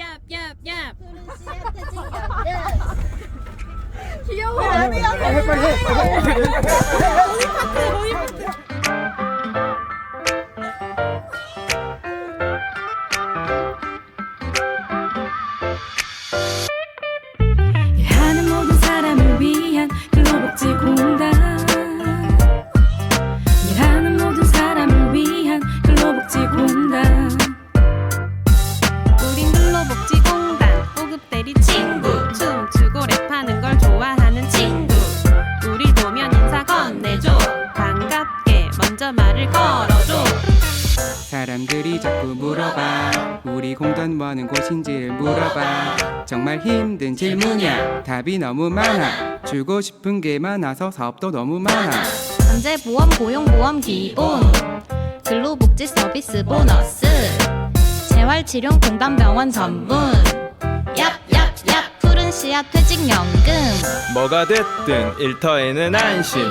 ยาบยาบยาบเขียวหัวไม่เอาเลย 먼저 말을 걸어줘. 사람들이 자꾸 물어봐. 우리 공단 뭐하는 곳인지를 물어봐. 정말 힘든 질문이야. 답이 너무 많아. 주고 싶은 게 많아서 사업도 너무 많아. 전제 보험 고용 보험 기본. 근로복지 서비스 보너스. 재활치료공단 병원 전문. 얍얍얍. 푸른 씨앗 퇴직연금. 뭐가 됐든 일터에는 안심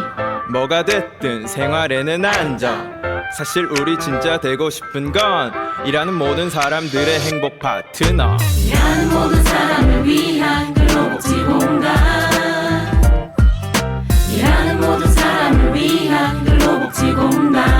뭐가 됐든 생활에는 안정 사실 우리 진짜 되고 싶은 건 일하는 모든 사람들의 행복 파트너. 일하는 모든 사람을 위한 근로복지공단 일하는 모든 사람을 위한 근로복지공단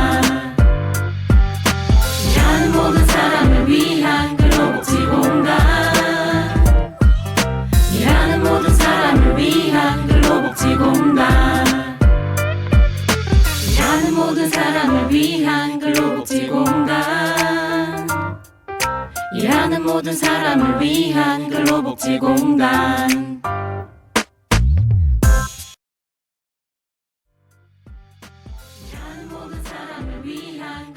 모든 사람을 위한 위한 근로복지 공단 일하는 모든 사람을 위한 근로복지 공단 일하는 모든 사람을 위한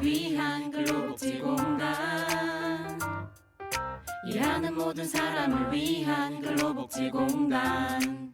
위한 근로복지 공단 일하는 모든 사람을 위한 근로복지공단